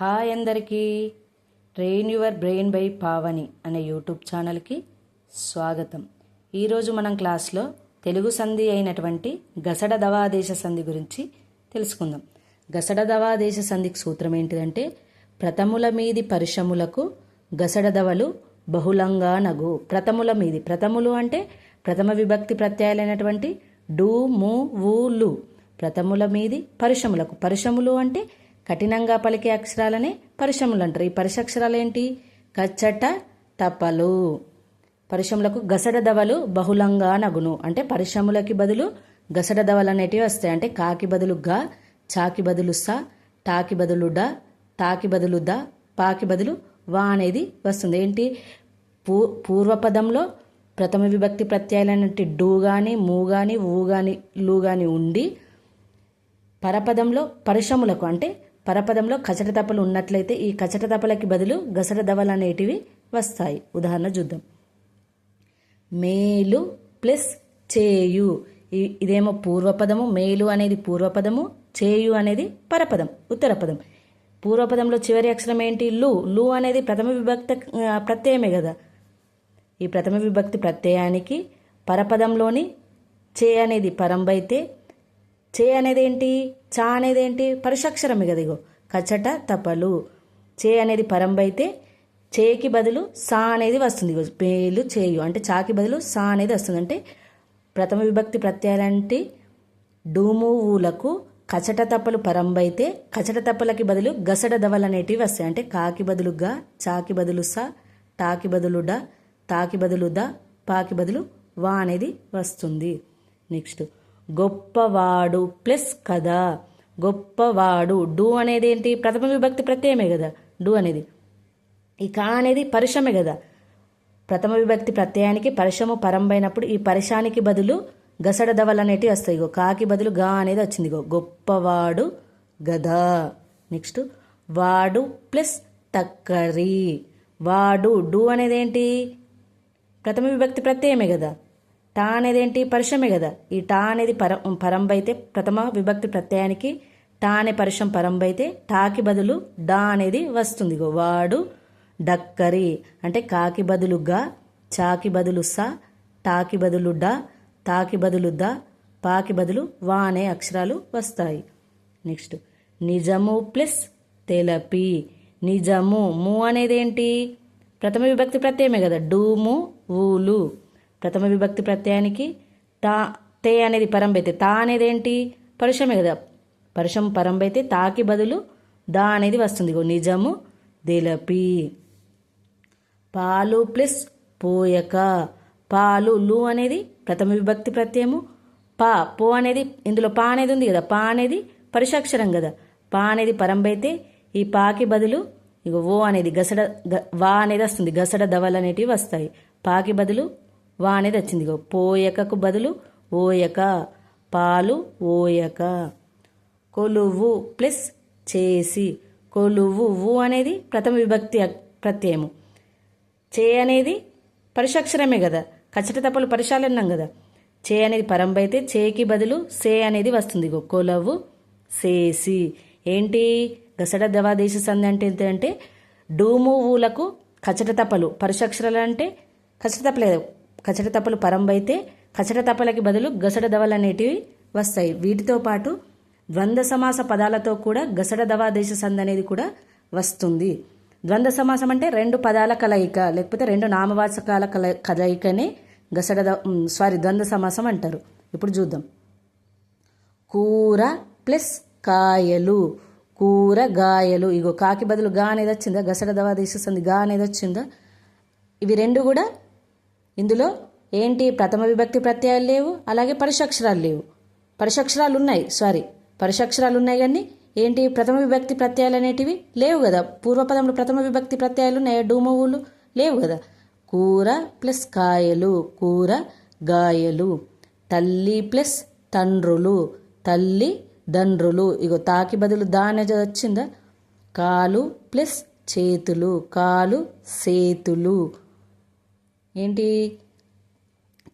Hi అందరికీ. Train your brain by Pavani అనే YouTube ఛానల్కి స్వాగతం. ఈరోజు మనం క్లాస్లో తెలుగు సంధి అయినటువంటి గసడ దవాదేశ సంధి గురించి తెలుసుకుందాం. గసడ దవాదేశ సంధికి సూత్రం ఏంటిదంటే ప్రథముల మీది పరిశములకు గసడదవలు బహుళంగా నగు. ప్రథముల మీది ప్రథములు అంటే ప్రథమ విభక్తి ప్రత్యయాలైనటువంటి డు ము ఊ లు. ప్రథముల మీది పరిశ్రములకు పరిశ్రములు అంటే కఠినంగా పలికే అక్షరాలనే పరిశములు అంటారు ఈ పరిశక్షరాలు ఏంటి కచ్చట తపలు. పరిశ్రమలకు గసడ దవలు బహుళంగా నగును. అంటే పరిశ్రమలకి బదులు గసడ దవలు అనేటివి వస్తాయి. అంటే కాకి బదులు గా చాకి బదులు స టాకి బదులు డ టాకి బదులు ద పాకి బదులు వా అనేది వస్తుంది. ఏంటి? పూ పూర్వపదంలో ప్రథమ విభక్తి ప్రత్యయాలైనటువంటి డూ కానీ మూ కానీ ఊ కానీ లు కానీ ఉండి పరపదంలో పరిశ్రమలకు అంటే పరపదంలో కచట తపలు ఉన్నట్లయితే ఈ కచట తపలకి బదులు గసడ దవలు అనేటివి వస్తాయి. ఉదాహరణ చూద్దాం. మేలు ప్లస్ చేయు. ఇదేమో పూర్వపదము మేలు అనేది పూర్వపదము చేయు అనేది పరపదం ఉత్తరపదం. పూర్వపదంలో చివరి అక్షరం ఏంటి? లు. లు అనేది ప్రథమ విభక్త ప్రత్యయమే కదా. ఈ ప్రథమ విభక్తి ప్రత్యయానికి పరపదంలోని చే అనేది పరంబైతే చే అనేది ఏంటి చా అనేది ఏంటి పరిషక్షరమే కదా ఇగో. కచట తపలు. చే అనేది పరంబైతే చేకి బదులు సా అనేది వస్తుంది ఇగో. పేలు చేయు అంటే చాకి బదులు సా అనేది వస్తుంది. అంటే ప్రథమ విభక్తి ప్రత్యయాలంటే డూము ఊలకు కచట తప్పలు పరంబైతే కచట తప్పలకి బదులు గసడ దవలు అనేటివి వస్తాయి. అంటే కాకి బదులు గా చాకి బదులు స టాకి బదులు డ తాకి బదులు ద పాకి బదులు వా అనేది వస్తుంది. నెక్స్ట్ గొప్పవాడు ప్లస్ కదా. గొప్పవాడు. డు అనేది ఏంటి? ప్రథమ విభక్తి ప్రత్యయమే కదా. డు అనేది. ఈ కా అనేది పరిశ్రమే కదా. ప్రథమ విభక్తి ప్రత్యయానికి పరిశ్రమ పరంబైనప్పుడు ఈ పరిశానికి బదులు గసడ దవలు అనేటివి వస్తాయి. ఇగో కాకి బదులు గా అనేది వచ్చింది. ఇగో గొప్పవాడు గదా. నెక్స్ట్ వాడు ప్లస్ తక్కరి. వాడు డు అనేది ఏంటి? ప్రథమ విభక్తి ప్రత్యయమే కదా. టా అనేది పరిశ్రమే కదా. ఈ టా అనేది పర పరంబైతే ప్రథమ విభక్తి ప్రత్యయానికి టా అనే పరిశ్రమ పరంబైతే టాకి బదులు డా అనేది వస్తుంది. వాడు డక్కరి అంటే కాకి బదులు గా చాకి బదులు స టాకి బదులు డా తాకి బదులు ద పాకి బదులు వా అనే అక్షరాలు వస్తాయి. నెక్స్ట్ నిజము ప్లస్ తెలపి. నిజము ము అనేది ఏంటి ప్రథమ విభక్తి ప్రత్యయమే కదా. డూము ఊలు ప్రథమ విభక్తి ప్రత్యయానికి టా తే అనేది పరంబైతే తా అనేది ఏంటి పరిశ్రమే కదా పరిశ్రమ పరంబైతే తాకి బదులు దా అనేది వస్తుంది. నిజము దిలపి. పాలు ప్లస్ పోయక. పాలు లు అనేది ప్రథమ విభక్తి ప్రత్యయము. పా పో అనేది ఇందులో పా అనేది ఉంది కదా. పా అనేది పరిశాక్షరం కదా. పా అనేది పరంబైతే ఈ పాకి బదులు ఇక ఓ అనేది గసడ గ- వా అనేది వస్తుంది. గసడ దవలు అనేటివి వస్తాయి. పాకి బదులు వా అనేది వచ్చింది. ఇగో పోయకకు బదులు ఓయక పాలు ఓయక. కొలువు ప్లస్ చేసి కొలువు వు అనేది ప్రథమ విభక్తి ప్రత్యయము. చే అనేది పరిశక్షరమే కదా. కచ్చట తప్పులు పరిశాలు అన్నాం కదా. చే అనేది పరంబైతే చేకి బదులు సే అనేది వస్తుంది. ఇగో కొలవు సేసి. ఏంటి? గసడ దవాదేశ సంధి అంటే ఏంటంటే డూము ఊలకు కచ్చట తప్పలు పరిశక్షరాలు అంటే కచ్చట తప్పలేదు కచట తప్పలు పరంబైతే కచట తప్పలకి బదులు గసడ దవలు అనేటివి వస్తాయి. వీటితో పాటు ద్వంద్వ సమాస పదాలతో కూడా గసడ దవాదేశ సంధి అనేది కూడా వస్తుంది. ద్వంద్వ సమాసం అంటే రెండు పదాల కలయిక లేకపోతే రెండు నామవాచకాల కల కలయికనే గసడ సారీ ద్వంద్వ సమాసం అంటారు. ఇప్పుడు చూద్దాం. కూర ప్లస్ కాయలు. కూరగాయలు ఇగో కాకి బదులు గా అనేది వచ్చిందా? గసడ దవా సంధి గా అనేది వచ్చిందా? ఇవి రెండు కూడా ఇందులో ఏంటి ప్రథమ విభక్తి ప్రత్యయాలు లేవు అలాగే పరిశక్షరాలు లేవు. పరిశక్షరాలు ఉన్నాయి సారీ పరిశక్షరాలు ఉన్నాయి కానీ ఏంటి ప్రథమ విభక్తి ప్రత్యయాలు అనేటివి లేవు కదా. పూర్వపదంలో ప్రథమ విభక్తి ప్రత్యయాలు ఉన్నాయా డూమవులు లేవు కదా. కూర ప్లస్ కాయలు కూర గాయలు తల్లి ప్లస్ తండ్రులు తల్లి దండ్రులు. ఇగో తాకి బదులు దా వచ్చిందా? కాలు ప్లస్ చేతులు కాలు సేతులు. ఏంటి?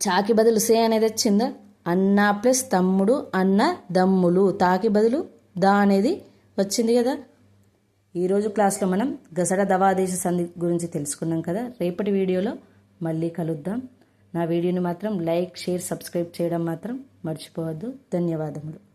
చాకి బదులు సే అనేది వచ్చిందా? అన్న ప్లస్ తమ్ముడు అన్న దమ్ములు. తాకి బదులు దా అనేది వచ్చింది కదా? ఈరోజు క్లాస్లో మనం గసడ దవాదేశ సంధి గురించి తెలుసుకున్నాం కదా? రేపటి వీడియోలో మళ్ళీ కలుద్దాం. నా వీడియోని మాత్రం లైక్ షేర్ సబ్స్క్రైబ్ చేయడం మాత్రం మర్చిపోవద్దు. ధన్యవాదములు.